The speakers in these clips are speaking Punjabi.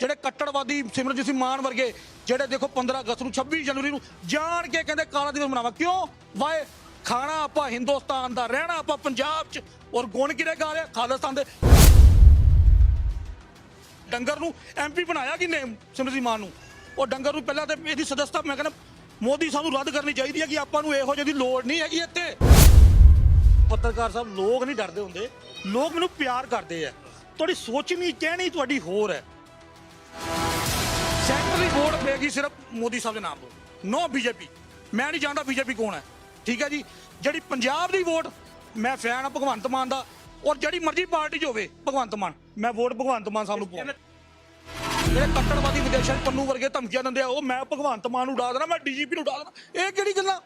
ਜਿਹੜੇ ਕੱਟੜਵਾਦੀ ਸਿਮਰਨਜੀਤ ਸਿੰਘ ਮਾਨ ਵਰਗੇ, ਜਿਹੜੇ ਦੇਖੋ 15 ਅਗਸਤ ਨੂੰ 26 ਜਨਵਰੀ ਨੂੰ ਜਾਣ ਕੇ ਕਹਿੰਦੇ ਕਾਲਾ ਦਿਵਸ ਮਨਾਵਾ। ਕਿਉਂ? ਵਾਏ, ਖਾਣਾ ਆਪਾਂ ਹਿੰਦੁਸਤਾਨ ਦਾ, ਰਹਿਣਾ ਆਪਾਂ ਪੰਜਾਬ 'ਚ, ਔਰ ਗੁਣ ਕਿਹੜੇ ਗਾ ਰਿਹਾ ਖਾਲਿਸਤਾਨ ਦੇ ਡੰਗਰ ਨੂੰ ਐਮਪੀ ਬਣਾਇਆ ਕਿਨੇ ਸਿਮਰਨਜੀਤ ਸਿੰਘ ਮਾਨ ਨੂੰ? ਉਹ ਡੰਗਰ ਨੂੰ ਪਹਿਲਾਂ ਤੇ ਇਹਦੀ ਸਦਸਤਾ ਮੈਂ ਕਹਿੰਦਾ ਮੋਦੀ ਸਾਨੂੰ ਰੱਦ ਕਰਨੀ ਚਾਹੀਦੀ ਹੈ ਕਿ ਆਪਾਂ ਨੂੰ ਇਹੋ ਜਿਹੀ ਦੀ ਲੋੜ ਨਹੀਂ ਹੈਗੀ ਇੱਥੇ। ਪੱਤਰਕਾਰ ਸਾਹਿਬ, ਲੋਕ ਨਹੀਂ ਡਰਦੇ ਹੁੰਦੇ। ਲੋਕ ਮੈਨੂੰ ਪਿਆਰ ਕਰਦੇ ਆ। ਤੁਹਾਡੀ ਸੋਚਣੀ ਕਹਿਣੀ ਤੁਹਾਡੀ ਹੋਰ ਹੈ। ਸੈਂਟਰ ਵੋਟ ਪਏਗੀ ਸਿਰਫ ਮੋਦੀ ਸਾਹਿਬ ਦੇ ਨਾਮ ਤੋਂ। ਨੋ ਬੀਜੇਪੀ ਮੈਂ ਨਹੀਂ ਜਾਣਦਾ ਬੀਜੇਪੀ ਕੌਣ ਹੈ। ਠੀਕ ਹੈ ਜੀ? ਜਿਹੜੀ ਪੰਜਾਬ ਦੀ ਵੋਟ, ਮੈਂ ਫੈਨ ਆ ਭਗਵੰਤ ਮਾਨ ਦਾ। ਔਰ ਜਿਹੜੀ ਮਰਜ਼ੀ ਪਾਰਟੀ 'ਚ ਹੋਵੇ, ਭਗਵੰਤ ਮਾਨ। ਮੈਂ ਵੋਟ ਭਗਵੰਤ ਮਾਨ ਸਾਹਿਬ ਨੂੰ ਪਾਉਂਦਾ ਜਿਹੜੇ ਕੱਟੜਵਾਦੀ ਵਿਦੇਸ਼ਾਂ 'ਚ ਪੰਨੂ ਵਰਗੇ ਧਮਕੀਆਂ ਦਿੰਦੇ ਆ, ਉਹ ਮੈਂ ਭਗਵੰਤ ਮਾਨ ਨੂੰ ਉਡਾ ਦੇਣਾ, ਮੈਂ ਡੀਜੀਪੀ ਨੂੰ ਉਡਾ ਦੇਣਾ। ਇਹ ਕਿਹੜੀ ਗੱਲਾਂ?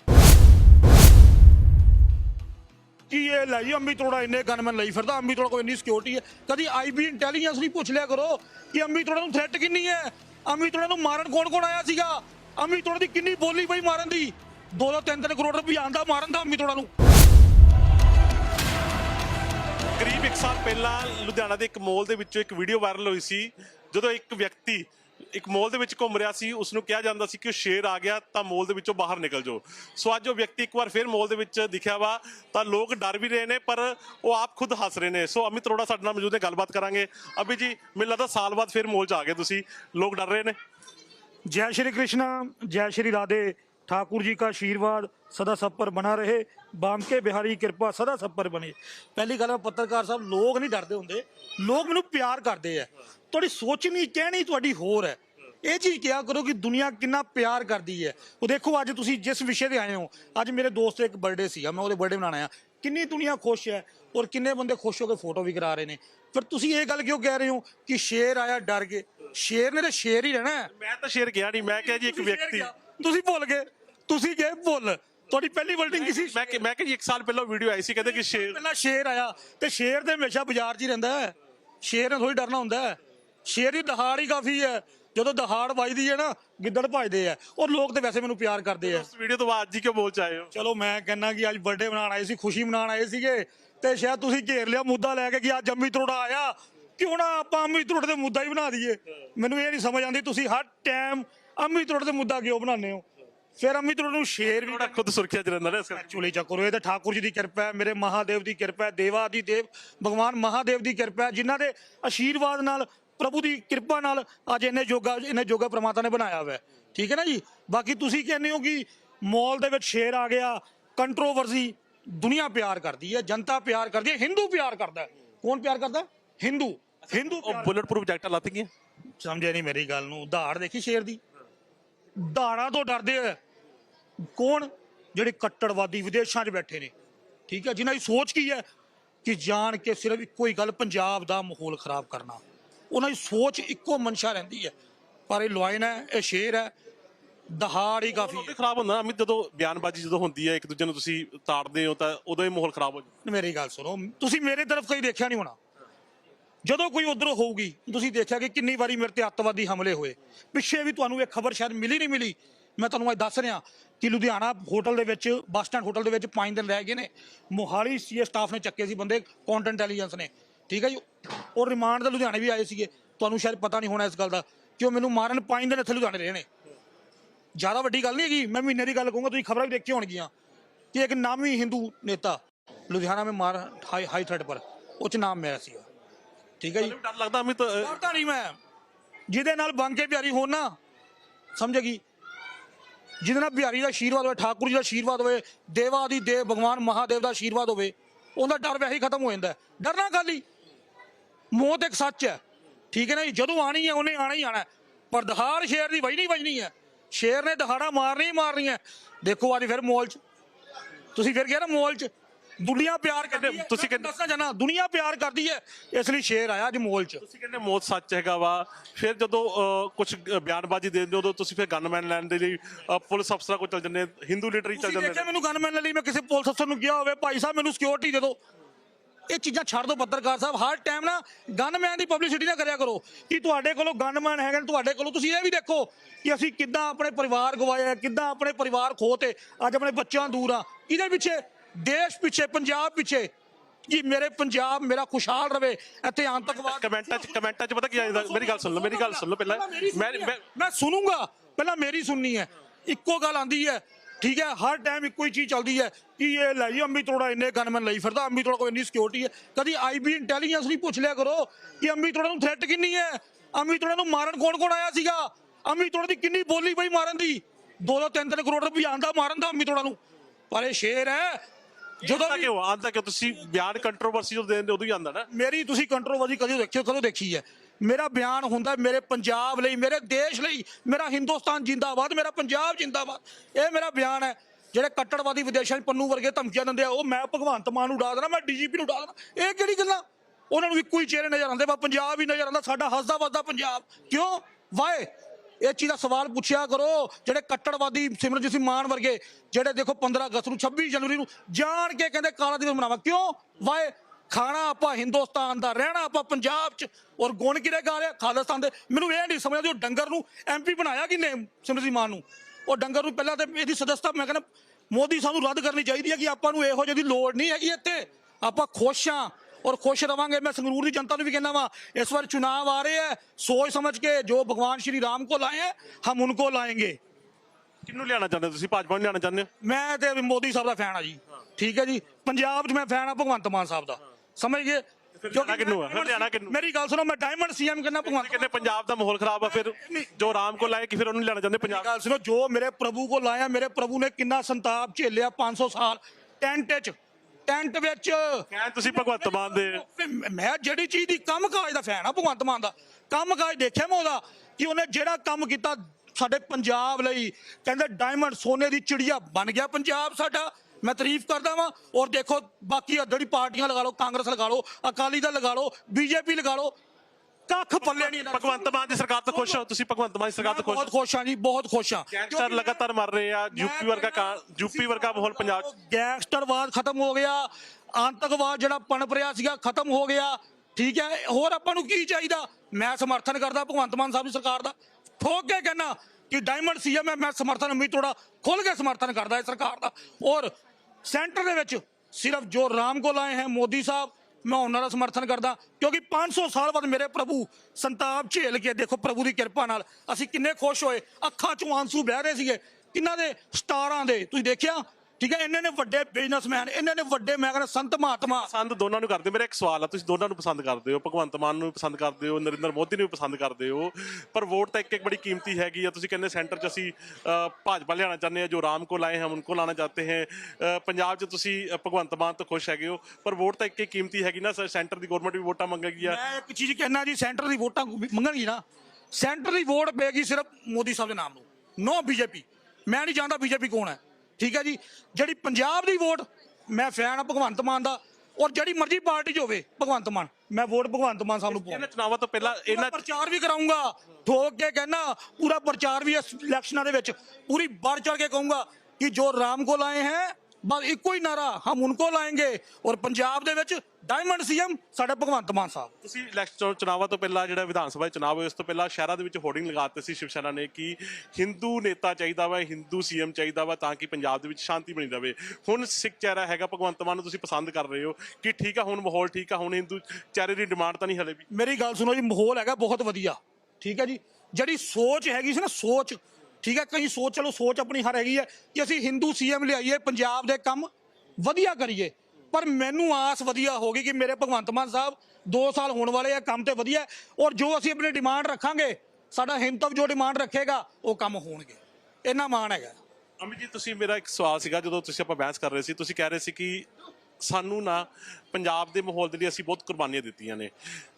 ਕੀ ਇਹ ਲੈ ਜੀ ਅੰਮੀ ਤੋੜਾ ਇੰਨੇ ਗਨਮੈਨ ਲਈ ਫਿਰਦਾ ਅੰਮੀ ਤੋੜਾ ਕੋਈ ਇੰਨੀ ਸਿਕਿਉਰਿਟੀ ਹੈ। ਕਦੀ ਆਈਬੀ ਇੰਟੈਲੀਜੈਂਸ ਨਹੀਂ ਪੁੱਛ ਲਿਆ ਕਰੋ ਕਿ ਅੰਮੀ ਤੋੜਾ ਨੂੰ ਥ੍ਰੈਟ ਕਿੰਨੀ ਹੈ? ਅੰਮੀ ਤੋੜਾ ਨੂੰ ਮਾਰਨ ਕੌਣ ਕੌਣ ਆਇਆ ਸੀਗਾ? ਅੰਮੀ ਤੋੜਾ ਦੀ ਕਿੰਨੀ ਬੋਲੀ ਪਈ ਮਾਰਨ ਦੀ? 2 ਤਿੰਨ ਤਿੰਨ ਕਰੋੜ ਰੁਪਏ ਆਂਦਾ ਮਾਰਨ ਦਾ ਅੰਮੀ ਤੋੜਾ ਨੂੰ। ਕਰੀਬ 1 ਸਾਲ ਪਹਿਲਾਂ ਲੁਧਿਆਣਾ ਦੇ ਇੱਕ ਮੋਲ ਦੇ ਵਿੱਚੋਂ ਇੱਕ ਵੀਡੀਓ ਵਾਇਰਲ ਹੋਈ ਸੀ, ਜਦੋਂ ਇੱਕ ਵਿਅਕਤੀ ਇੱਕ ਮਾਲ ਦੇ ਵਿੱਚ ਘੁੰਮ ਰਿਹਾ ਸੀ ਉਸ ਨੂੰ ਕਿਹਾ ਜਾਂਦਾ ਸੀ ਕਿ ਉਹ ਸ਼ੇਰ ਆ ਗਿਆ ਤਾਂ ਮਾਲ ਦੇ ਵਿੱਚੋਂ ਬਾਹਰ ਨਿਕਲ ਜਾਓ ਸੋ ਅੱਜ ਉਹ ਵਿਅਕਤੀ ਇੱਕ ਵਾਰ ਫਿਰ ਮਾਲ ਦੇ ਵਿੱਚ ਦਿਖਿਆ ਵਾ ਤਾਂ ਲੋਕ ਡਰ ਵੀ ਰਹੇ ਨੇ ਪਰ ਉਹ ਆਪ ਖੁਦ ਹੱਸ ਰਹੇ ਨੇ ਸੋ ਅਮਿਤ ਅਰੋੜਾ ਸਾਡੇ ਨਾਲ ਮੌਜੂਦ ਨੇ ਗੱਲਬਾਤ ਕਰਾਂਗੇ ਅਭੀ ਜੀ ਮੈਨੂੰ ਲੱਗਦਾ ਸਾਲ ਬਾਅਦ ਫਿਰ ਮਾਲ 'ਚ ਆ ਗਏ ਤੁਸੀਂ ਲੋਕ ਡਰ ਰਹੇ ਨੇ जय श्री कृष्णा जय श्री राधे ठाकुर जी का आशीर्वाद सदा सब पर बना रहे बांके बिहारी किरपा सदा सब पर बने ਪਹਿਲੀ ਗੱਲ ਹੈ ਪੱਤਰਕਾਰ ਸਾਹਿਬ ਲੋਕ ਨਹੀਂ ਡਰਦੇ ਹੁੰਦੇ ਲੋਕ ਮੈਨੂੰ ਪਿਆਰ ਕਰਦੇ ਆ ਤੁਹਾਡੀ ਸੋਚਣੀ ਕਹਿਣੀ ਤੁਹਾਡੀ ਹੋਰ ਹੈ। ਇਹ ਚੀਜ਼ ਕਿਹਾ ਕਰੋ ਕਿ ਦੁਨੀਆ ਕਿੰਨਾ ਪਿਆਰ ਕਰਦੀ ਹੈ। ਉਹ ਦੇਖੋ ਅੱਜ ਤੁਸੀਂ ਜਿਸ ਵਿਸ਼ੇ ਤੇ ਆਏ ਹੋ ਅੱਜ ਮੇਰੇ ਦੋਸਤ ਦਾ ਇੱਕ ਬਰਥਡੇ ਸੀਗਾ ਮੈਂ ਉਹਦੇ ਬਰਥਡੇ ਮਨਾਉਣਾ ਆ ਕਿੰਨੀ ਦੁਨੀਆ ਖੁਸ਼ ਹੈ ਔਰ ਕਿੰਨੇ ਬੰਦੇ ਖੁਸ਼ ਹੋ ਕੇ ਫੋਟੋ ਵੀ ਕਰਾ ਰਹੇ ਨੇ। ਫਿਰ ਤੁਸੀਂ ਇਹ ਗੱਲ ਕਿਉਂ ਕਹਿ ਰਹੇ ਹੋ ਕਿ ਸ਼ੇਰ ਆਇਆ ਡਰ ਗਏ ਸ਼ੇਰ ਨੇ ਤਾਂ ਸ਼ੇਰ ਹੀ ਰਹਿਣਾ ਮੈਂ ਤਾਂ ਸ਼ੇਰ ਕਿਹਾ ਨਹੀਂ ਮੈਂ ਕਿਹਾ ਜੀ ਇੱਕ ਵਿਅਕਤੀ। ਤੁਸੀਂ ਭੁੱਲ ਗਏ। ਤੁਸੀਂ ਗਏ ਭੁੱਲ। ਤੁਹਾਡੀ ਪਹਿਲੀ ਵਰਡਿੰਗ ਕਿਸੇ ਮੈਂ ਕਿ- ਮੈਂ ਕਿ ਜੀ ਇੱਕ ਸਾਲ ਪਹਿਲਾਂ ਵੀਡੀਓ ਆਈ ਸੀ ਕਹਿੰਦੇ ਕਿ ਸ਼ੇਰ ਪਹਿਲਾਂ ਸ਼ੇਰ ਆਇਆ। ਤੇ ਸ਼ੇਰ ਤੇ ਹਮੇਸ਼ਾ ਬਾਜ਼ਾਰ 'ਚ ਹੀ ਰਹਿੰਦਾ ਹੈ। ਸ਼ੇਰ ਨੇ ਥੋੜੀ ਡਰਨਾ ਹੁੰਦਾ ਹੈ। ਸ਼ੇਰ ਦੀ ਦਹਾੜ ਹੀ ਕਾਫੀ ਹੈ। ਜਦੋਂ ਦਹਾੜ ਵੱਜਦੀ ਹੈ ਨਾ ਗਿੱਦੜ ਭਜਦੇ ਆ। ਔਰ ਲੋਕ ਤੇ ਵੈਸੇ ਮੈਨੂੰ ਪਿਆਰ ਕਰਦੇ ਆ। ਉਸ ਵੀਡੀਓ ਤੋਂ ਬਾਅਦ ਹੀ ਕਿਉਂ ਬੋਲ ਚ ਆਏ ਹੋ? ਚਲੋ ਮੈਂ ਕਹਿੰਦਾ ਕਿ ਅੱਜ ਬਰਥਡੇ ਮਨਾਉਣ ਆਏ ਸੀ ਖੁਸ਼ੀ ਮਨਾਉਣ ਆਏ ਸੀਗੇ। ਤੇ ਸ਼ਾਇਦ ਤੁਸੀਂ ਘੇਰ ਲਿਆ ਮੁੱਦਾ ਲੈ ਕੇ ਕਿ ਅੱਜ ਅੰਮੀ ਤਰੋੜਾ ਆਇਆ। ਕਿਉਂ ਨਾ ਆਪਾਂ ਅੰਮੀ ਤਰੋੜੇ ਦੇ ਮੁੱਦਾ ਹੀ ਬਣਾ ਦਈਏ। ਮੈਨੂੰ ਇਹ ਨਹੀਂ ਸਮਝ ਆਉਂਦੀ ਤੁਸੀਂ ਹਰ ਟਾਈਮ ਅੰਮੀ ਤਰੋੜੇ ਦੇ ਮੁੱਦਾ ਕਿਉਂ ਬਣਾਉਂਦੇ ਹੋ? ਫਿਰ ਅੰਮੀ ਤਰੋੜੇ ਨੂੰ ਸ਼ੇਰ ਵੀ ਥੋੜਾ ਖੁਦ ਸੁਰੱਖਿਆ ਚ ਰਹਿੰਦਾ ਨਾ ਇਸ ਕਰਕੇ। ਚੁਲੇ ਚੱਕਰੋ ਇਹ ਤਾਂ ਠਾਕੁਰ ਜੀ ਦੀ ਕਿਰਪਾ ਹੈ ਮੇਰੇ ਮਹਾਦੇਵ ਦੀ ਕਿਰਪਾ ਹੈ ਦੇਵਾ ਦੀ ਦੇਵ ਭਗਵਾਨ ਮਹਾਦੇਵ ਦੀ ਕਿਰਪਾ ਹੈ ਜਿਨ੍ਹਾਂ ਦੇ ਆਸ਼ੀਰਵਾਦ ਨਾਲ ਪ੍ਰਭੂ ਦੀ ਕਿਰਪਾ ਨਾਲ ਅੱਜ ਇਹਨੇ ਜੋਗਾ ਇਹਨੇ ਜੋਗਾ ਪ੍ਰਮਾਤਮਾ ਨੇ ਬਣਾਇਆ ਹੋਇਆ ਠੀਕ ਹੈ ਨਾ ਜੀ? ਬਾਕੀ ਤੁਸੀਂ ਕਹਿੰਦੇ ਹੋ ਕਿ ਮਾਲ ਦੇ ਵਿੱਚ ਸ਼ੇਰ ਆ ਗਿਆ ਕੰਟਰੋਵਰਸੀ ਦੁਨੀਆ ਪਿਆਰ ਕਰਦੀ ਹੈ ਜਨਤਾ ਪਿਆਰ ਕਰਦੀ ਹੈ ਹਿੰਦੂ ਪਿਆਰ ਕਰਦਾ ਕੌਣ ਪਿਆਰ ਕਰਦਾ? ਹਿੰਦੂ ਹਿੰਦੂ ਉਹ ਬੁਲਟ ਪ੍ਰੂਫ ਜੈਕਟਾਂ ਲੱਤ ਗਈਆਂ ਸਮਝਿਆ ਨਹੀਂ ਮੇਰੀ ਗੱਲ ਨੂੰ। ਧਾੜ ਦੇਖੀ ਸ਼ੇਰ ਦੀ? ਧਾੜਾਂ ਤੋਂ ਡਰਦੇ ਆ। ਕੌਣ? ਜਿਹੜੇ ਕੱਟੜਵਾਦੀ ਵਿਦੇਸ਼ਾਂ 'ਚ ਬੈਠੇ ਨੇ। ਠੀਕ ਹੈ? ਜਿਨ੍ਹਾਂ ਦੀ ਸੋਚ ਕੀ ਹੈ? ਕਿ ਜਾਣ ਕੇ ਸਿਰਫ ਇੱਕੋ ਹੀ ਗੱਲ ਪੰਜਾਬ ਦਾ ਮਾਹੌਲ ਖਰਾਬ ਕਰਨਾ। ਉਹਨਾਂ ਦੀ ਸੋਚ ਇੱਕੋ ਮਨਸ਼ਾ ਰਹਿੰਦੀ ਹੈ। ਪਰ ਇਹ ਲੁਆਇਨ ਹੈ ਇਹ ਸ਼ੇਰ ਹੈ ਦਹਾੜ ਹੀ ਕਾਫੀ ਹੈ। ਖਰਾਬ ਹੁੰਦਾ ਨਾ ਅਮਿਤ ਜਦੋਂ ਬਿਆਨਬਾਜ਼ੀ ਜਦੋਂ ਹੁੰਦੀ ਹੈ ਇੱਕ ਦੂਜੇ ਨੂੰ ਤੁਸੀਂ ਤਾੜਦੇ ਹੋ ਤਾਂ ਉਦੋਂ ਹੀ ਮਾਹੌਲ ਖਰਾਬ ਹੋ ਜਾਂਦਾ। ਮੇਰੀ ਗੱਲ ਸੁਣੋ ਤੁਸੀਂ ਮੇਰੇ ਤਰਫ ਕਦੀ ਦੇਖਿਆ ਨਹੀਂ ਹੋਣਾ। ਜਦੋਂ ਕੋਈ ਉਧਰ ਹੋਊਗੀ ਤੁਸੀਂ ਦੇਖਿਆ ਕਿ ਕਿੰਨੀ ਵਾਰੀ ਮੇਰੇ ਤੇ ਅੱਤਵਾਦੀ ਹਮਲੇ ਹੋਏ। ਪਿੱਛੇ ਵੀ ਤੁਹਾਨੂੰ ਇਹ ਖਬਰ ਸ਼ਾਇਦ ਮਿਲੀ ਨਹੀਂ ਮਿਲੀ। ਮੈਂ ਤੁਹਾਨੂੰ ਅੱਜ ਦੱਸ ਰਿਹਾ ਕਿ ਲੁਧਿਆਣਾ ਹੋਟਲ ਦੇ ਵਿੱਚ ਬੱਸ ਸਟੈਂਡ ਹੋਟਲ ਦੇ ਵਿੱਚ 5 ਦਿਨ ਰਹਿ ਗਏ ਨੇ। ਮੋਹਾਲੀ ਸੀਏ ਸਟਾਫ ਨੇ ਚੱਕੇ ਸੀ ਬੰਦੇ ਕਾਉਂਟਰ ਇੰਟੈਲੀਜੈਂਸ ਨੇ। ਠੀਕ ਹੈ ਜੀ? ਉਹ ਰਿਮਾਂਡ ਦਾ ਲੁਧਿਆਣੇ ਵੀ ਆਏ ਸੀਗੇ। ਤੁਹਾਨੂੰ ਸ਼ਾਇਦ ਪਤਾ ਨਹੀਂ ਹੋਣਾ ਇਸ ਗੱਲ ਦਾ ਕਿ ਉਹ ਮੈਨੂੰ ਮਾਰਨ ਪੰਜ ਦਿਨ ਇੱਥੇ ਲੁਧਿਆਣੇ ਰਹੇ ਨੇ। ਜ਼ਿਆਦਾ ਵੱਡੀ ਗੱਲ ਨਹੀਂ ਹੈਗੀ ਮੈਂ ਮਹੀਨੇ ਦੀ ਗੱਲ ਕਹੂੰਗਾ ਤੁਸੀਂ ਖਬਰਾਂ ਵੀ ਦੇਖ ਕੇ ਹੋਣਗੀਆਂ ਕਿ ਇੱਕ ਨਾਮੀ ਹਿੰਦੂ ਨੇਤਾ ਲੁਧਿਆਣਾ ਮੇ ਮਾਰ ਹਾਈ ਹਾਈ ਥ੍ਰੈਡ ਪਰ ਉਹ ਚ ਨਾਮ ਮੇਰਾ ਸੀਗਾ। ਠੀਕ ਹੈ ਜੀ? ਡਰ ਲੱਗਦਾ ਅਮਿਤ ਡਰਦਾ ਨਹੀਂ ਮੈਂ। ਜਿਹਦੇ ਨਾਲ ਬਣ ਕੇ ਪਿਆਰੀ ਹੋਣ ਨਾ ਸਮਝ ਗਈ? ਜਿਹਦੇ ਨਾਲ ਬਿਹਾਰੀ ਦਾ ਆਸ਼ੀਰਵਾਦ ਹੋਵੇ ਠਾਕੁਰ ਜੀ ਦਾ ਆਸ਼ੀਰਵਾਦ ਹੋਵੇ ਦੇਵਾ ਦੀ ਦੇਵ ਭਗਵਾਨ ਮਹਾਦੇਵ ਦਾ ਆਸ਼ੀਰਵਾਦ ਹੋਵੇ ਉਹਦਾ ਡਰ ਵੈਸੇ ਹੀ ਖਤਮ ਹੋ ਜਾਂਦਾ ਡਰਨਾ ਗੱਲ ਹੀ ਮੌਤ ਇੱਕ ਸੱਚ ਹੈ। ਠੀਕ ਹੈ ਨਾ ਜੀ? ਜਦੋਂ ਆਣੀ ਹੈ ਉਹਨੇ ਆਣਾ ਹੀ ਆਣਾ। ਪਰ ਦਹਾੜ ਸ਼ੇਰ ਦੀ ਵਜਣੀ ਵਜਣੀ ਹੈ। ਸ਼ੇਰ ਨੇ ਦਹਾੜਾ ਮਾਰਨੀ ਹੀ ਮਾਰਨੀ ਹੈ ਦੇਖੋ ਅੱਜ ਫਿਰ ਮੋਲ 'ਚ। ਤੁਸੀਂ ਫਿਰ ਕਿਹਾ ਨਾ ਮੋਲ 'ਚ। ਦੁਨੀਆ ਪਿਆਰ ਕਰਦੀ ਹੈ। ਤੁਸੀਂ ਕਹਿੰਦੇ- ਦੱਸਣਾ ਚਾਹਨਾ ਦੁਨੀਆ ਪਿਆਰ ਕਰਦੀ ਹੈ ਇਸ ਲਈ ਸ਼ੇਰ ਆਇਆ ਅੱਜ ਮੋਲ 'ਚ। ਤੁਸੀਂ ਕਹਿੰਦੇ ਮੌਤ ਸੱਚ ਹੈਗਾ ਵਾ। ਫਿਰ ਜਦੋਂ ਕੁਝ ਬਿਆਨਬਾਜ਼ੀ ਦੇ ਦਿੰਦੇ ਉਦੋਂ ਤੁਸੀਂ ਫਿਰ ਗਨਮੈਨ ਲੈਣ ਦੇ ਲਈ ਪੁਲਿਸ ਅਫਸਰਾਂ ਕੋਲ ਚੱਲ ਜਾਂਦੇ ਹਿੰਦੂ ਲੀਡਰ ਹੀ ਚੱਲ ਤੁਸੀਂ ਜਾਂਦੇ ਦੇਖਿਆ ਨੇ। ਮੈਨੂੰ ਗਨਮੈਨ ਲਈ ਮੈਂ ਕਿਸੇ ਪੁਲਿਸ ਅਫਸਰ ਨੂੰ ਕਿਹਾ ਹੋਵੇ ਭਾਈ ਸਾਹਿਬ ਮੈਨੂੰ ਸਿਕਿਉਰਿਟੀ ਦੇ ਦਿਓ। ਇਹ ਚੀਜ਼ਾਂ ਛੱਡ ਦਿਓ ਪੱਤਰਕਾਰ ਸਾਹਿਬ ਹਰ ਟਾਈਮ ਨਾ ਗਨਮੈਨ ਦੀ ਪਬਲਿਸਿਟੀ ਨਾ ਕਰਿਆ ਕਰੋ ਕਿ ਤੁਹਾਡੇ ਕੋਲੋਂ ਗਨਮੈਨ ਹੈਗੇ ਨੇ ਤੁਹਾਡੇ ਕੋਲੋਂ ਤੁਸੀਂ ਇਹ ਵੀ ਦੇਖੋ ਕਿ ਅਸੀਂ ਕਿੱਦਾਂ ਆਪਣੇ ਪਰਿਵਾਰ ਗਵਾਇਆ ਕਿੱਦਾਂ ਆਪਣੇ ਪਰਿਵਾਰ ਖੋਤੇ ਅੱਜ ਆਪਣੇ ਬੱਚਿਆਂ ਦੂਰ ਆ। ਇਹਦੇ ਪਿੱਛੇ ਦੇਸ਼ ਪਿੱਛੇ ਪੰਜਾਬ ਪਿੱਛੇ ਕਿ ਮੇਰੇ ਪੰਜਾਬ ਮੇਰਾ ਖੁਸ਼ਹਾਲ ਰਵੇ ਇੱਥੇ ਆਤੰਕਵਾਦ ਕਮੈਂਟਾਂ 'ਚ ਕਮੈਂਟਾਂ 'ਚ ਪਤਾ ਕੀ ਆਇਦਾ ਮੇਰੀ ਗੱਲ ਸੁਣ ਲਓ ਮੇਰੀ ਗੱਲ ਸੁਣ ਲਓ ਪਹਿਲਾਂ। ਮੈਂ ਮੈਂ ਸੁਣੂੰਗਾ ਪਹਿਲਾਂ ਮੇਰੀ ਸੁਣਨੀ ਹੈ ਇੱਕੋ ਗੱਲ ਆਂਦੀ ਹੈ ਠੀਕ ਹੈ ਹਰ ਟਾਈਮ ਇੱਕੋ ਹੀ ਚੀਜ਼ ਚੱਲਦੀ ਹੈ ਕਿ ਇਹ ਲਈ ਅੰਮੀ ਤੋੜਾ ਇੰਨੇ ਗਨਮੈਨ ਲਈ ਫਿਰਦਾ ਅੰਮੀ ਤੋੜਾ ਕੋਈ ਇੰਨੀ ਸਿਕਿਉਰਿਟੀ ਹੈ। ਕਦੀ ਆਈਬੀ ਇੰਟੈਲੀਜੈਂਸ ਨਹੀਂ ਪੁੱਛ ਲਿਆ ਕਰੋ ਕਿ ਅੰਮੀ ਤੋੜਾ ਨੂੰ ਥ੍ਰੈਟ ਕਿੰਨੀ ਹੈ। ਅੰਮੀ ਤੋੜਾ ਨੂੰ ਮਾਰਨ ਕੌਣ ਕੌਣ ਆਇਆ ਸੀਗਾ? ਅੰਮੀ ਤੋੜਾ ਦੀ ਕਿੰਨੀ ਬੋਲੀ ਬਈ ਮਾਰਨ ਦੀ? 2-2 3-3 ਕਰੋੜ ਰੁਪਏ ਆਂਦਾ ਮਾਰਨ ਦਾ ਅੰਮੀ ਤੋੜਾ ਨੂੰ। ਪਰ ਇਹ ਸ਼ੇਰ ਹੈ ਜਦੋਂ ਵੀ ਕਿਉਂ? ਆਂਦਾ ਕਿ ਤੁਸੀਂ ਬਿਆਨ ਕੰਟਰੋਵਰਸੀ ਜਦੋਂ ਦੇਣ ਉਦੋਂ ਹੀ ਆਂਦਾ ਨਾ। ਮੇਰੀ ਤੁਸੀਂ ਕੰਟਰੋਵਰਸੀ ਕਦੇ ਦੇਖਿਓ ਕਦੋਂ ਦੇਖੀ ਹੈ। ਮੇਰਾ ਬਿਆਨ ਹੁੰਦਾ ਮੇਰੇ ਪੰਜਾਬ ਲਈ, ਮੇਰੇ ਦੇਸ਼ ਲਈ, ਮੇਰਾ ਹਿੰਦੁਸਤਾਨ ਜਿੰਦਾਬਾਦ, ਮੇਰਾ ਪੰਜਾਬ ਜਿੰਦਾਬਾਦ। ਇਹ ਮੇਰਾ ਬਿਆਨ ਹੈ। ਜਿਹੜੇ ਕੱਟੜਵਾਦੀ ਵਿਦੇਸ਼ਾਂ 'ਚ ਪੰਨੂ ਵਰਗੇ ਧਮਕੀਆਂ ਦਿੰਦੇ ਆ, ਉਹ ਮੈਂ ਭਗਵੰਤ ਮਾਨ ਨੂੰ ਉਡਾ ਦੇਣਾ, ਮੈਂ ਡੀਜੀਪੀ ਨੂੰ ਉਡਾ ਦੇਣਾ। ਇਹ ਕਿਹੜੀ ਗੱਲਾਂ? ਉਹਨਾਂ ਨੂੰ ਇੱਕੋ ਹੀ ਚਿਹਰੇ ਨਜ਼ਰ ਆਉਂਦੇ ਬਾ ਪੰਜਾਬ ਹੀ ਨਜ਼ਰ ਆਉਂਦਾ, ਸਾਡਾ ਹੱਸਦਾ ਵੱਸਦਾ ਪੰਜਾਬ। ਕਿਉਂ? ਵਾਏ, ਇਹ ਚੀਜ਼ ਦਾ ਸਵਾਲ ਪੁੱਛਿਆ ਕਰੋ, ਜਿਹੜੇ ਕੱਟੜਵਾਦੀ ਸਿਮਰਜੀਤ ਸਿੰਘ ਮਾਨ ਵਰਗੇ, ਜਿਹੜੇ ਦੇਖੋ 15 ਅਗਸਤ ਨੂੰ 26 ਜਨਵਰੀ ਨੂੰ ਜਾਣ ਕੇ ਕਹਿੰਦੇ ਕਾਲਾ ਦਿਵਸ ਮਨਾਵਾ। ਕਿਉਂ? ਵਾਏ ਖਾਣਾ ਆਪਾਂ ਹਿੰਦੁਸਤਾਨ ਦਾ ਰਹਿਣਾ ਆਪਾਂ ਪੰਜਾਬ 'ਚ। ਔਰ ਗੁਣ ਕਿਹੜੇ ਗਾ ਰਿਹਾ? ਖਾਲਿਸਤਾਨ ਦੇ। ਮੈਨੂੰ ਇਹ ਨਹੀਂ ਸਮਝਦੇ ਉਹ ਡੰਗਰ ਨੂੰ ਐਮਪੀ ਬਣਾਇਆ ਕਿ ਨੇ ਸਿਮਰਜੀ ਮਾਨ ਨੂੰ? ਉਹ ਡੰਗਰ ਨੂੰ ਪਹਿਲਾਂ ਤੇ ਇਹਦੀ ਸਦਸਤਾ ਮੈਂ ਕਹਿੰਦਾ ਮੋਦੀ ਸਾਹਿਬ ਨੂੰ ਰੱਦ ਕਰਨੀ ਚਾਹੀਦੀ ਹੈ ਕਿ ਆਪਾਂ ਨੂੰ ਇਹੋ ਜਿਹੀ ਲੋੜ ਨਹੀਂ ਹੈਗੀ ਇੱਥੇ। ਆਪਾਂ ਖੁਸ਼ ਆ ਔਰ ਖੁਸ਼ ਰਵਾਂਗੇ। ਮੈਂ ਸੰਗਰੂਰ ਦੀ ਜਨਤਾ ਨੂੰ ਵੀ ਕਹਿੰਦਾ ਵਾਂ ਇਸ ਵਾਰ ਚੋਣ ਆ ਰਹੇ ਹੈ। ਸੋਚ ਸਮਝ ਕੇ ਜੋ ਭਗਵਾਨ ਸ਼੍ਰੀ ਰਾਮ ਕੋ ਲਾਏ ਹੈ ਹਮ ਉਨਕੋ ਲਾਏਂਗੇ ਕਿਹਨੂੰ ਲਿਆਣਾ ਚਾਹੁੰਦੇ ਤੁਸੀਂ? ਭਾਜਪਾ ਨੂੰ ਲਿਆਣਾ ਚਾਹੁੰਦੇ ਹੋ? ਮੈਂ ਤੇ ਮੋਦੀ ਸਾਹਿਬ ਦਾ ਫੈਨ ਆ ਜੀ। ਠੀਕ ਹੈ ਜੀ। ਪੰਜਾਬ 'ਚ ਮੈਂ ਫੈਨ ਆ ਭਗਵੰਤ ਮਾਨ ਸਾਹਿਬ ਦਾ। ਸਮਝ ਗਏ? ਲਿਆਉਣਾ ਕਿਹਨੂੰ ਆ? ਲਿਆਉਣਾ ਕਿਹਨੂੰ? ਮੇਰੀ ਗੱਲ ਸੁਣੋ ਮੈਂ ਡਾਇਮੰਡ ਸੀਐਮ ਕਹਿੰਦਾ ਭਗਵੰਤ ਕਹਿੰਦੇ ਪੰਜਾਬ ਦਾ ਮਾਹੌਲ ਖਰਾਬ ਆ ਫਿਰ ਜੋ ਰਾਮ ਕੋਲ ਆਏ ਕਿ ਫਿਰ ਉਹਨੂੰ ਲਿਆਣਾ ਚਾਹੁੰਦੇ ਪੰਜਾਬ? ਗੱਲ ਸੁਣੋ ਜੋ ਮੇਰੇ ਪ੍ਰਭੂ ਕੋ ਲਾਇਆ ਮੇਰੇ ਪ੍ਰਭੂ ਨੇ ਕਿੰਨਾ ਸੰਤਾਪ ਝੇਲਿਆ 500 ਸਾਲ ਟੈਂਟ 'ਚ। ਟੈਂਟ ਵਿੱਚ ਕਹਿ ਤੁਸੀਂ ਭਗਵੰਤ ਮਾਨ ਦੇ। ਮੈਂ ਜਿਹੜੀ ਚੀਜ਼ ਦੀ ਕੰਮ ਕਾਜ ਦਾ ਫੈਨ ਆ ਭਗਵੰਤ ਮਾਨ ਦਾ। ਕੰਮ ਕਾਜ ਦੇਖਿਆ ਮੈਂ ਉਹਦਾ ਕਿ ਉਹਨੇ ਜਿਹੜਾ ਕੰਮ ਕੀਤਾ ਸਾਡੇ ਪੰਜਾਬ ਲਈ ਕਹਿੰਦੇ ਡਾਇਮੰਡ ਸੋਨੇ ਦੀ ਚਿੜੀਆ ਬਣ ਗਿਆ ਪੰਜਾਬ ਸਾਡਾ। ਮੈਂ ਤਾਰੀਫ ਕਰਦਾ ਵਾਂ। ਔਰ ਦੇਖੋ ਬਾਕੀ ਜਿਹੜੀ ਪਾਰਟੀਆਂ ਲਗਾ ਲਓ ਕਾਂਗਰਸ ਲਗਾ ਲਓ ਅਕਾਲੀ ਦਲ ਲਗਾ ਲਓ ਬੀਜੇਪੀ ਲਗਾ ਲਓ ਕੱਖ ਪੱਲੇ ਨਹੀਂ। ਭਗਵੰਤ ਮਾਨ ਦੀ ਸਰਕਾਰ ਤੋਂ ਖੁਸ਼ ਹੋ ਤੁਸੀਂ? ਭਗਵੰਤ ਮਾਨ ਦੀ ਸਰਕਾਰ ਤੋਂ ਬਹੁਤ ਖੁਸ਼ ਖੁਸ਼ ਹਾਂ ਜੀ ਬਹੁਤ ਖੁਸ਼ ਹਾਂ। ਗੈਂਗਸਟਰ ਲਗਾਤਾਰ ਮਰ ਰਹੇ ਆ ਯੂਪੀ ਵਰਗਾ ਯੂਪੀ ਵਰਗਾ ਮਾਹੌਲ ਪੰਜਾਬ ਗੈਂਗਸਟਰਵਾਦ ਖਤਮ ਹੋ ਗਿਆ ਆਤੰਕਵਾਦ ਜਿਹੜਾ ਪਣਪ ਰਿਹਾ ਸੀਗਾ ਖਤਮ ਹੋ ਗਿਆ। ਠੀਕ ਹੈ ਹੋਰ ਆਪਾਂ ਨੂੰ ਕੀ ਚਾਹੀਦਾ? ਮੈਂ ਸਮਰਥਨ ਕਰਦਾ ਭਗਵੰਤ ਮਾਨ ਸਾਹਿਬ ਦੀ ਸਰਕਾਰ ਦਾ। ਠੋਕ ਕੇ ਕਹਿਣਾ ਕਿ ਡਾਇਮੰਡ ਸੀਐਮ ਹੈ ਮੈਂ ਸਮਰਥਨ ਉਮੀਦ ਥੋੜਾ ਖੁੱਲ ਕੇ ਸਮਰਥਨ ਕਰਦਾ ਇਸ ਸਰਕਾਰ ਦਾ। ਔਰ ਸੈਂਟਰ ਦੇ ਵਿੱਚ ਸਿਰਫ ਜੋ ਰਾਮ ਕੋਲ ਆਏ ਹੈ ਮੋਦੀ ਸਾਹਿਬ, ਮੈਂ ਉਹਨਾਂ ਦਾ ਸਮਰਥਨ ਕਰਦਾ, ਕਿਉਂਕਿ 500 ਸਾਲ ਬਾਅਦ ਮੇਰੇ ਪ੍ਰਭੂ ਸੰਤਾਪ ਝੇਲ ਕੇ ਦੇਖੋ ਪ੍ਰਭੂ ਦੀ ਕਿਰਪਾ ਨਾਲ, ਅਸੀਂ ਕਿੰਨੇ ਖੁਸ਼ ਹੋਏ, ਅੱਖਾਂ ਚੋਂ ਆਂਸੂ ਵਹਿ ਰਹੇ ਸੀਗੇ, ਕਿੰਨਾਂ ਦੇ ਸਟਾਰਾਂ ਦੇ, ਤੁਸੀਂ ਦੇਖਿਆ? ਠੀਕ ਹੈ ਇਹਨਾਂ ਨੇ ਵੱਡੇ ਬਿਜ਼ਨਸਮੈਨ ਇਹਨਾਂ ਨੇ ਵੱਡੇ ਮੈਂ ਕਹਿੰਦਾ ਸੰਤ ਮਹਾਤਮਾ। ਪਸੰਦ ਦੋਨਾਂ ਨੂੰ ਕਰਦੇ ਮੇਰਾ ਇੱਕ ਸਵਾਲ ਆ ਤੁਸੀਂ ਦੋਨਾਂ ਨੂੰ ਪਸੰਦ ਕਰਦੇ ਹੋ ਭਗਵੰਤ ਮਾਨ ਨੂੰ ਵੀ ਪਸੰਦ ਕਰਦੇ ਹੋ ਨਰਿੰਦਰ ਮੋਦੀ ਨੂੰ ਵੀ ਪਸੰਦ ਕਰਦੇ ਹੋ ਪਰ ਵੋਟ ਤਾਂ ਇੱਕ ਇੱਕ ਬੜੀ ਕੀਮਤੀ ਹੈਗੀ ਆ ਤੁਸੀਂ ਕਹਿੰਦੇ ਸੈਂਟਰ 'ਚ ਅਸੀਂ ਅ, ਭਾਜਪਾ ਲਿਆਣਾ ਚਾਹੁੰਦੇ ਹਾਂ ਜੋ ਰਾਮ ਕੋ ਲਾਏ ਹਮ ਉनको ਲਾਣਾ ਚਾਹਤੇ ਹੈ ਅ, ਪੰਜਾਬ 'ਚ ਤੁਸੀਂ ਅ, ਭਗਵੰਤ ਮਾਨ ਤੋਂ ਖੁਸ਼ ਹੈਗੇ ਹੋ ਪਰ ਵੋਟ ਤਾਂ ਇੱਕ ਇੱਕ ਕੀਮਤੀ ਹੈਗੀ ਨਾ ਸ- ਸੈਂਟਰ ਦੀ ਗਵਰਨਮੈਂਟ ਵੀ ਵੋਟਾਂ ਮੰਗੇਗੀ ਆ। ਮੈਂ ਇੱਕ ਚੀਜ਼ ਕਹਿਣਾ ਜੀ ਸੈਂਟਰ ਦੀ ਵੋਟਾਂ ਮੰਗਣਗੀ ਨਾ ਸੈਂਟਰ ਦੀ ਵੋਟ ਪੈਗੀ ਸਿਰਫ ਮੋਦੀ ਸਾਹਿਬ ਦੇ ਨਾਮ ਨੂੰ ਨੋ ਬੀਜੇਪੀ ਮੈਂ ਨਹੀਂ ਜਾਣਦਾ ਬੀਜੇਪੀ ਕੌਣ ਹੈ। ਠੀਕ ਹੈ ਜੀ? ਜਿਹੜੀ ਪੰਜਾਬ ਦੀ ਵੋਟ ਮੈਂ ਫੈਨ ਆ ਭਗਵੰਤ ਮਾਨ ਦਾ ਔਰ ਜਿਹੜੀ ਮਰਜ਼ੀ ਪਾਰਟੀ 'ਚ ਹੋਵੇ ਭਗਵੰਤ ਮਾਨ। ਮੈਂ ਵੋਟ ਭਗਵੰਤ ਮਾਨ ਸਾਹਿਬ ਨੂੰ ਇਹਨਾਂ ਪਾਉਂਗਾ ਚੁਣਾਵਾਂ ਤੋਂ ਪਹਿਲਾਂ ਇਹਨਾਂ ਪ੍ਰਚਾਰ ਵੀ ਕਰਾਉਂਗਾ ਠੋਕ ਕੇ ਕਹਿਣਾ ਪੂਰਾ ਪ੍ਰਚਾਰ ਵੀ ਇਸ ਇਲੈਕਸ਼ਨਾਂ ਦੇ ਵਿੱਚ ਪੂਰੀ बढ़ ਚੜ ਕੇ ਕਹੂੰਗਾ ਕਿ ਜੋ ਰਾਮ ਕੋ ਲਾਏ ਹੈ ਬਸ ਇੱਕੋ ਹੀ ਨਾਰਾ ਹਮ ਉਨਕੋ ਲਾਏਗੇ। ਔਰ ਪੰਜਾਬ ਦੇ ਵਿੱਚ ਡਾਇਮੰਡ ਸੀਐਮ ਸਾਡਾ ਭਗਵੰਤ ਮਾਨ ਸਾਹਿਬ। ਤੁਸੀਂ ਇਲੈਕਸ਼ਨ ਚੁਣਾਵਾਂ ਤੋਂ ਪਹਿਲਾਂ ਜਿਹੜਾ ਵਿਧਾਨ ਸਭਾ ਚੁਣਾਵ ਹੋਏ ਉਸ ਤੋਂ ਪਹਿਲਾਂ ਸ਼ਹਿਰਾਂ ਦੇ ਵਿੱਚ ਹੋਰਡਿੰਗ ਲਗਾ ਦਿੱਤੇ ਸੀ ਸ਼ਿਵ ਸੈਨਾ ਨੇ ਕਿ ਹਿੰਦੂ ਨੇਤਾ ਚਾਹੀਦਾ ਵਾ ਹਿੰਦੂ ਸੀਐਮ ਚਾਹੀਦਾ ਵਾ ਤਾਂ ਕਿ ਪੰਜਾਬ ਦੇ ਵਿੱਚ ਸ਼ਾਂਤੀ ਬਣੀ ਰਹੇ ਹੁਣ ਸਿੱਖ ਚਿਹਰਾ ਹੈਗਾ ਭਗਵੰਤ ਮਾਨ ਨੂੰ ਤੁਸੀਂ ਪਸੰਦ ਕਰ ਰਹੇ ਹੋ ਕਿ ਠੀਕ ਆ ਹੁਣ ਮਾਹੌਲ ਠੀਕ ਆ ਹੁਣ ਹਿੰਦੂ ਚਿਹਰੇ ਦੀ ਡਿਮਾਂਡ ਤਾਂ ਨਹੀਂ ਹਲੇ ਵੀ? ਮੇਰੀ ਗੱਲ ਸੁਣੋ ਜੀ ਮਾਹੌਲ ਹੈਗਾ ਬਹੁਤ ਵਧੀਆ। ਠੀਕ ਹੈ ਜੀ ਜਿਹੜੀ ਸੋਚ ਹੈਗੀ ਸੀ ਨਾ ਸੋਚ ਠੀਕ ਹੈ, ਕਈ ਸੋਚ, ਚਲੋ ਸੋਚ ਆਪਣੀ ਹਰ ਹੈਗੀ ਹੈ ਕਿ ਅਸੀਂ ਹਿੰਦੂ ਸੀਐਮ ਲਿਆਈਏ, ਪੰਜਾਬ ਦੇ ਕੰਮ ਵਧੀਆ ਕਰੀਏ। ਪਰ ਮੈਨੂੰ ਆਸ ਵਧੀਆ ਹੋ ਗਈ ਕਿ ਮੇਰੇ ਭਗਵੰਤ ਮਾਨ ਸਾਹਿਬ 2 ਸਾਲ ਹੋਣ ਵਾਲੇ ਆ, ਕੰਮ ਤੇ ਵਧੀਆ ਔਰ ਜੋ ਅਸੀਂ ਆਪਣੀ ਡਿਮਾਂਡ ਰੱਖਾਂਗੇ, ਸਾਡਾ ਹਿੰਦੂ ਜੋ ਡਿਮਾਂਡ ਰੱਖੇਗਾ, ਉਹ ਕੰਮ ਹੋਣਗੇ। ਇੰਨਾ ਮਾਣ ਹੈਗਾ। ਅਮਿਤ ਜੀ, ਤੁਸੀਂ ਮੇਰਾ ਇੱਕ ਸਵਾਲ ਸੀਗਾ, ਜਦੋਂ ਤੁਸੀਂ ਆਪਾਂ ਬਹਿਸ ਕਰ ਰਹੇ ਸੀ, ਤੁਸੀਂ ਕਹਿ ਰਹੇ ਸੀ ਕਿ ਸਾਨੂੰ ਨਾ ਪੰਜਾਬ ਦੇ ਮਾਹੌਲ ਦੇ ਲਈ ਅਸੀਂ ਬਹੁਤ ਕੁਰਬਾਨੀਆਂ ਦਿੱਤੀਆਂ ਨੇ।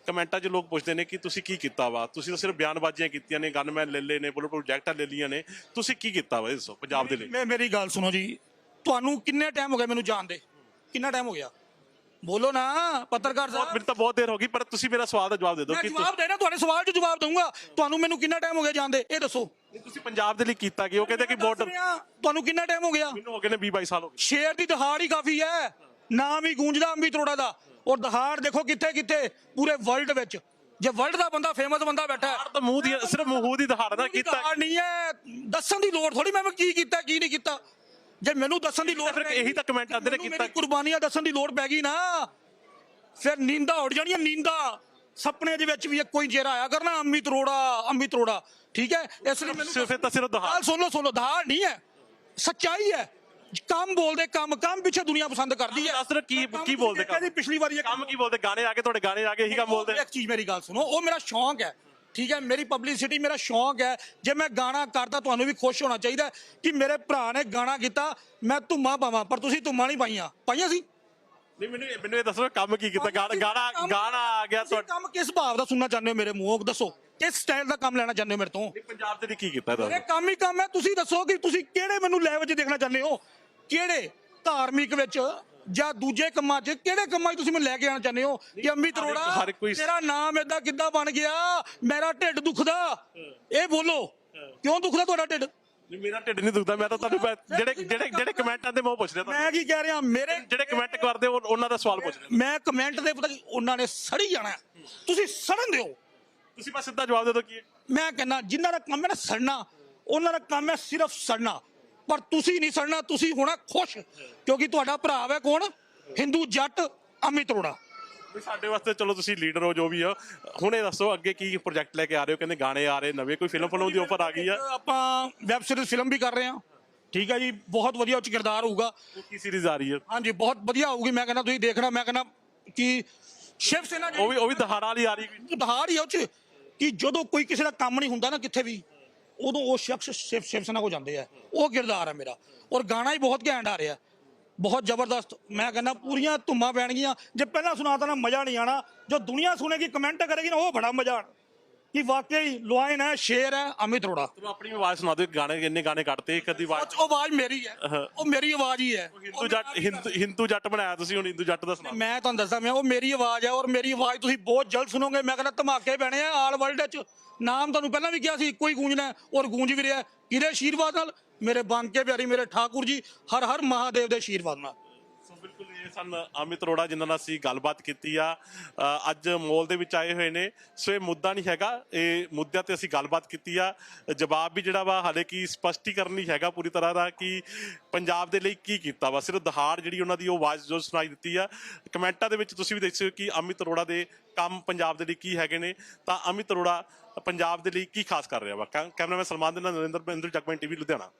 ਕਮੈਂਟਾਂ 'ਚ ਲੋਕ ਪੁੱਛਦੇ ਨੇ ਕਿ ਤੁਸੀਂ ਕੀ ਕੀਤਾ ਵਾ? ਤੁਸੀਂ ਤਾਂ ਸਿਰਫ ਬਿਆਨਬਾਜ਼ੀਆਂ ਕੀਤੀਆਂ ਨੇ ਗਨਮੈਨ ਲੈ ਲਏ ਨੇ ਬੁਲਟ ਪ੍ਰੋਜੈਕਟਾਂ ਲੈ ਲਈਆਂ ਨੇ। ਤੁਸੀਂ ਕੀ ਕੀਤਾ ਵਾ ਇਹ ਦੱਸੋ ਪੰਜਾਬ ਦੇ ਲਈ? ਮੈਂ ਮੇਰੀ ਗੱਲ ਸੁਣੋ ਜੀ। ਤੁਹਾਨੂੰ ਕਿੰਨੇ ਟਾਈਮ ਹੋ ਗਿਆ ਮੈਨੂੰ ਜਾਣਦੇ ਕਿੰਨਾ ਟਾਈਮ ਹੋ ਗਿਆ? ਬੋਲੋ ਨਾ ਪੱਤਰਕਾਰ ਬਹੁਤ ਸਾਹਿਬ। ਮੈਨੂੰ ਤਾਂ ਬਹੁਤ ਦੇਰ ਹੋ ਗਈ ਪਰ ਤੁਸੀਂ ਮੇਰਾ ਸਵਾਲ ਦਾ ਜਵਾਬ ਦੇ ਦਿਓ ਮੈਂ ਕਿ ਜਵਾਬ ਦੇਣਾ ਤੁਹਾਡੇ ਸਵਾਲ 'ਚ ਜਵਾਬ ਦਊਂਗਾ। ਤੁਹਾਨੂੰ ਮੈਨੂੰ ਕਿੰਨਾ ਟਾਈਮ ਹੋ ਗਿਆ ਜਾਣਦੇ ਇਹ ਦੱਸੋ। ਤੁਸੀਂ- ਤੁਸੀਂ ਪੰਜਾਬ ਦੇ ਲਈ ਕੀਤਾ ਕਿ? ਉਹ ਕਹਿੰਦੇ ਕਿ ਦੱਸ ਰਿਹਾ, ਤੁਹਾਨੂੰ ਕਿੰਨਾ ਟਾਈਮ ਹੋ ਗਿਆ? ਮੈਨੂੰ ਹੋ ਗਏ ਨੇ 20 22 ਸਾਲ ਹੋ ਗਏ। ਸ਼ੇਰ ਦੀ ਦਹਾੜ ਹੀ ਕਾਫੀ ਹੈ। ਨਾਮ ਹੀ ਗੂੰਜਦਾ ਅੰਬੀ ਤਰੋੜਾ ਦਾ। ਔਰ ਦਹਾੜ ਦੇਖੋ ਕਿੱਥੇ ਕਿੱਥੇ ਪੂਰੇ ਵਰਲਡ ਵਿੱਚ। ਜੇ ਵਰਲਡ ਦਾ ਬੰਦਾ ਫੇਮਸ ਬੰਦਾ ਬੈਠਾ ਹੈ। ਤਾਂ ਮੂੰਹ ਦੀ ਸਿਰਫ ਮੂੰਹ ਦੀ ਦਹਾੜ ਨਾ ਕੀਤਾ। ਦਹਾੜ ਨਹੀਂ ਹੈ ਦੱਸਣ ਦੀ ਲੋੜ ਥੋੜੀ ਮੈਂ ਕੀ ਕੀਤਾ ਕੀ ਨਹੀਂ ਕੀਤਾ। ਜੇ ਮੈਨੂੰ ਦੱਸਣ ਦੀ ਲੋੜ ਫਿਰ ਇਹੀ ਤਾਂ comment ਆਉਂਦੇ ਨੇ ਕੀਤਾ। ਕੁਰਬਾਨੀਆਂ ਦੱਸਣ ਦੀ ਲੋੜ ਪੈ ਗਈ ਨਾ ਫਿਰ ਨੀਂਦਾ ਉੱਡ ਜਾਣੀਆਂ ਨੀਂਦਾ। ਸੁਪਨੇ ਦੇ ਵਿੱਚ ਵੀ ਕੋਈ ਚਿਹਰਾ ਆਇਆ ਕਰਨਾ ਅੰਮੀ ਤਰੋੜਾ ਅੰਮੀ ਤਰੋੜਾ। ਠੀਕ ਹੈ? ਇਸ ਲਈ ਮੈਨੂੰ ਸਿਰਫ ਤਾਂ ਸਿਰਫ ਦਹਾੜ। ਗੱਲ ਸੁਣ ਲਓ ਸੁਣ ਲਓ ਦਹਾੜ ਨਹੀਂ ਹੈ। ਸੱਚਾਈ ਹੈ। ਕੰਮ ਬੋਲਦੇ ਕੰਮ ਕੰਮ ਪਿੱਛੇ ਦੁਨੀਆ ਪਸੰਦ ਕਰਦੀ ਹੈ। ਦੱਸ ਕੀ- ਕੀ ਬੋਲਦੇ ਕੰਮ? ਪਿਛਲੀ ਵਾਰੀ ਕੰਮ ਕੀ ਬੋਲਦੇ? ਗਾਣੇ ਆ ਕੇ ਤੁਹਾਡੇ ਗਾਣੇ ਆ ਕੇ ਇਹੀ ਕੰਮ ਬੋਲਦੇ? ਇੱਕ ਚੀਜ਼ ਮੇਰੀ ਗੱਲ ਸੁਣੋ ਉਹ ਮੇਰਾ ਸ਼ੌਂਕ ਹੈ। ਠੀਕ ਹੈ ਮੇਰੀ ਪਬਲਿਸਿਟੀ ਮੇਰਾ ਸ਼ੌਂਕ ਹੈ। ਜੇ ਮੈਂ ਗਾਣਾ ਕਰਦਾ ਤੁਹਾਨੂੰ ਵੀ ਖੁਸ਼ ਹੋਣਾ ਚਾਹੀਦਾ ਕਿ ਮੇਰੇ ਭਰਾ ਨੇ ਗਾਣਾ ਕੀਤਾ ਮੈਂ ਧੁੰਮਾਂ ਪਾਵਾਂ ਪਰ ਤੁਸੀਂ ਧੁੰਮਾਂ ਨਹੀਂ ਪਾਈਆਂ। ਪਾਈਆਂ ਸੀ? ਨਹੀਂ ਮੈਨੂੰ ਮੈਨੂੰ ਇਹ ਦੱਸੋ ਕੰਮ ਕੀ ਕੀਤਾ? ਗਾਣਾ ਗਾਣਾ ਆ ਗਿਆ ਤੁਹਾਡੇ ਕੰਮ ਕਿਸ ਭਾਵ ਦਾ ਸੁਣਨਾ ਚਾਹੁੰਦੇ ਹੋ ਮੇਰੇ ਮੂੰਹੋਂ? ਦੱਸੋ। ਕਿਸ ਸਟਾਈਲ ਦਾ ਕੰਮ ਲੈਣਾ ਚਾਹੁੰਦੇ ਹੋ ਮੇਰੇ ਤੋਂ? ਪੰਜਾਬ ਦੇ ਲਈ ਕੀ ਕੀਤਾ ਤੁਹਾਨੂੰ? ਕੰਮ ਹੀ ਕੰਮ ਹੈ ਤੁਸੀਂ ਦੱਸੋ ਕਿ ਤੁਸੀਂ ਕਿਹੜੇ ਮੈਨੂੰ ਲੈਵਲ 'ਚ ਦੇਖਣਾ ਚਾਹੁੰਦੇ ਹੋ? ਕਿਹੜੇ ਧਾਰਮਿਕ ਵਿੱਚ ਜਾਂ ਦੂਜੇ ਕੰਮਾਂ 'ਚ? ਕਿਹੜੇ ਕੰਮਾਂ 'ਚ ਤੁਸੀਂ ਮੈਨੂੰ ਲੈ ਕੇ ਆਉਣਾ ਚਾਹੁੰਦੇ ਹੋ? ਕਿ ਅੰਮੀ ਤਰੋੜਾ ਹਰ ਕੋਈ- ਤੇਰਾ ਨਾਮ ਏਦਾਂ ਕਿੱਦਾਂ ਬਣ ਗਿਆ? ਮੇਰਾ ਢਿੱਡ ਦੁਖਦਾ। ਇਹ ਬੋਲੋ। ਕਿਉਂ ਦੁਖਦਾ ਤੁਹਾਡਾ ਢਿੱਡ? ਨਹੀਂ, ਮੇਰਾ ਢਿੱਡ ਨਹੀਂ ਦੁਖਦਾ ਮੈਂ ਤਾਂ ਤੁਹਾਨੂੰ ਮੈਂ- ਜਿਹੜੇ ਜਿਹੜੇ ਜਿਹੜੇ ਕਮੈਂਟਾਂ ਦੇ ਮੈਂ ਉਹ ਪੁੱਛ ਰਿਹਾ ਤੁਹਾਨੂੰ। ਮੈਂ ਕੀ ਕਹਿ ਰਿਹਾ? ਮੇਰੇ ਜਿਹੜੇ ਕਮੈਂਟ ਕਰਦੇ ਉਹ- ਉਹਨਾਂ ਦਾ ਸਵਾਲ ਪੁੱਛ ਰਿਹਾ ਮੈਂ ਕਮੈਂਟ ਦੇ ਪਤਾ ਕੀ ਉਹਨਾਂ ਨੇ ਸੜੀ ਜਾਣਾ। ਹੈ। ਤੁਸੀਂ ਸੜਨ ਦਿਓ। ਤੁਸੀਂ ਬਸ ਸਿੱਧਾ ਜਵਾਬ ਦੇ ਦਿਓ ਕੀ ਹੈ। ਮੈਂ ਕਹਿੰਦਾ ਜਿਨ੍ਹਾਂ ਦਾ ਕੰਮ ਹੈ ਨਾ ਸੜਨਾ ਉਹਨਾਂ ਦਾ ਕੰਮ ਹੈ ਸਿਰਫ ਸੜਨਾ। ਪਰ ਤੁਸੀਂ ਨਹੀਂ ਸੜਨਾ ਤੁਸੀਂ ਹੋਣਾ ਖੁਸ਼ ਕਿਉਂਕਿ ਤੁਹਾਡਾ ਭਰਾ ਹੈ ਕੌਣ? ਹਿੰਦੂ ਜੱਟ ਅਮਿਤ ਅਰੋੜਾ। ਵੀ ਸਾਡੇ ਵਾਸਤੇ ਚਲੋ ਤੁਸੀਂ ਲੀਡਰ ਹੋ ਜੋ ਵੀ ਆ। ਹੁਣ ਦੱਸੋ ਅੱਗੇ ਕੀ ਪ੍ਰੋਜੈਕਟ ਲੈ ਕੇ ਆ ਰਹੇ ਹੋ? ਕਹਿੰਦੇ ਗਾਣੇ ਆ ਰਹੇ ਨਵੇਂ ਕੋਈ ਫਿਲਮ ਫਿਲਮ ਦੀ ਆਫਰ ਆ ਗਈ ਆ। ਆਪਾਂ ਵੈਬ ਸੀਰੀਜ਼ ਫਿਲਮ ਵੀ ਕਰ ਰਹੇ ਹਾਂ। ਠੀਕ ਹੈ ਜੀ ਬਹੁਤ ਵਧੀਆ ਉੱਚ ਕਿਰਦਾਰ ਹੋਊਗਾ। ਕੀ ਸੀਰੀਜ਼ ਆ ਰਹੀ ਹੈ ਹਾਂਜੀ ਬਹੁਤ ਵਧੀਆ ਹੋਊਗੀ। ਮੈਂ ਕਹਿੰਦਾ ਤੁਸੀਂ ਦੇਖਣਾ ਮੈਂ ਕਹਿੰਦਾ ਕਿ ਸ਼ਿਵ ਸੈਨਾ ਉਹ ਵੀ ਉਹ ਵੀ ਦਹਾੜਾ ਵਾਲੀ ਆ ਰਹੀ ਹੀ ਆ ਉਹ ਚ। ਕਿ ਜਦੋਂ ਕੋਈ ਕਿਸੇ ਦਾ ਕੰਮ ਨਹੀਂ ਹੁੰਦਾ ਨਾ ਕਿੱਥੇ ਵੀ, ਉਦੋਂ ਉਹ ਸ਼ਖਸ ਸ਼ਿਵ ਸ਼ਿਵ ਸੈਨਾ ਕੋ ਜਾਂਦੇ ਆ। ਉਹ ਕਿਰਦਾਰ ਹੈ ਮੇਰਾ। ਔਰ ਗਾਣਾ ਹੀ ਬਹੁਤ ਘੈਂਟ ਆ ਰਿਹਾ। ਬਹੁਤ ਜ਼ਬਰਦਸਤ। ਮੈਂ ਕਹਿੰਦਾ ਪੂਰੀਆਂ ਧੁੰਮਾਂ ਪੈਣਗੀਆਂ। ਜੇ ਪਹਿਲਾਂ ਸੁਣਾਤਾ ਨਾ, ਮਜ਼ਾ ਨਹੀਂ ਆਣਾ ਜੋ ਦੁਨੀਆ ਸੁਣੇਗੀ, ਕਮੈਂਟ ਕਰੇਗੀ ਨਾ, ਉਹ ਬੜਾ ਮਜ਼ਾ ਆਣਾ ਕਿ ਵਾਕਈ ਲੁਆਇਨ ਹੈ ਸ਼ੇਰ ਹੈ ਅਮਿਤ ਅਰੋੜਾ। ਤੁਹਾਨੂੰ ਆਪਣੀ ਆਵਾਜ਼ ਸੁਣਾ ਦਿਓ ਗਾਣੇ ਕਿੰਨੇ ਗਾਣੇ ਕੱਢਤੇ ਇੱਕ ਅੱਧੀ ਉਹ ਆਵਾਜ਼ ਉਹ ਆਵਾਜ਼ ਮੇਰੀ ਹੈ। ਉਹ ਮੇਰੀ ਆਵਾਜ਼ ਹੀ ਹੈ। ਹਿੰਦੂ ਜੱਟ ਹਿੰਦੂ ਜੱਟ ਬਣਾਇਆ ਤੁਸੀਂ ਹੁਣ ਹਿੰਦੂ ਜੱਟ ਦਾ ਸੁਣਾ। ਮੈਂ ਤੁਹਾਨੂੰ ਦੱਸਦਾ ਮੈਂ ਉਹ ਮੇਰੀ ਆਵਾਜ਼ ਹੈ ਔਰ ਮੇਰੀ ਆਵਾਜ਼ ਤੁਸੀਂ ਬਹੁਤ ਜਲਦ ਸੁਣੋਗੇ। ਮੈਂ ਕਹਿੰਦਾ ਧਮਾਕੇ ਪੈਣੇ ਆ ਆਲ ਵਰਲਡ ਵਿੱਚ ਨਾਮ ਤੁਹਾਨੂੰ ਪਹਿਲਾਂ ਵੀ ਕਿਹਾ ਸੀ ਇੱਕੋ ਹੀ ਗੂੰਜਣਾ ਔਰ ਗੂੰਜ ਵੀ ਰਿਹਾ। ਕਿਹਦੇ ਆਸ਼ੀਰਵਾਦ ਨਾਲ? ਮੇਰੇ ਬਾਂਕੇ ਪਿਆਰੀ ਮੇਰੇ ਠਾਕੁਰ ਜੀ ਹਰ ਹਰ ਮਹਾਦੇਵ ਦੇ ਆਸ਼ੀਰਵਾਦ ਨਾਲ। ਇਹ ਸਨ ਅਮਿਤ ਅਰੋੜਾ ਜਿਨ੍ਹਾਂ ਨਾਲ ਅਸੀਂ ਗੱਲਬਾਤ ਕੀਤੀ ਆ। ਅ, ਅੱਜ ਮੋਲ ਦੇ ਵਿੱਚ ਆਏ ਹੋਏ ਨੇ। ਸੋ ਇਹ ਮੁੱਦਾ ਨਹੀਂ ਹੈਗਾ ਇਹ ਮੁੱਦਿਆਂ ਤੇ ਅਸੀਂ ਗੱਲਬਾਤ ਕੀਤੀ ਆ। ਜਵਾਬ ਵੀ ਜਿਹੜਾ ਵਾ ਹਾਲੇ ਕੀ ਸਪਸ਼ਟੀਕਰਨ ਨਹੀਂ ਹੈਗਾ ਪੂਰੀ ਤਰ੍ਹਾਂ ਦਾ ਕਿ ਪੰਜਾਬ ਦੇ ਲਈ ਕੀ ਕੀਤਾ ਵਾ। ਸਿਰਫ ਦਹਾੜ ਜਿਹੜੀ ਉਹਨਾਂ ਦੀ ਉਹ ਆਵਾਜ਼ ਜੋ ਸੁਣਾਈ ਦਿੱਤੀ ਆ। ਕਮੈਂਟਾਂ ਦੇ ਵਿੱਚ ਤੁਸੀਂ ਵੀ ਦੇਖ ਸਕਦੇ ਕਿ ਅਮਿਤ ਅਰੋੜਾ ਦੇ ਕੰਮ ਪੰਜਾਬ ਦੇ ਲਈ ਕੀ ਹੈਗੇ ਨੇ। ਤਾਂ ਅਮਿਤ ਅਰੋੜਾ ਪੰਜਾਬ ਦੇ ਲਈ ਕੀ ਖਾਸ ਕਰ ਰਿਹਾ ਵਾ? ਕੈ- ਕੈਮਰਾਮੈਨ ਸਲਮਾਨ ਦੇ ਨਾਲ ਨਰਿੰਦਰ ਬਿੰਦਰ ਜਗਮੈਨ ਟੀਵੀ ਲੁਧਿਆਣਾ।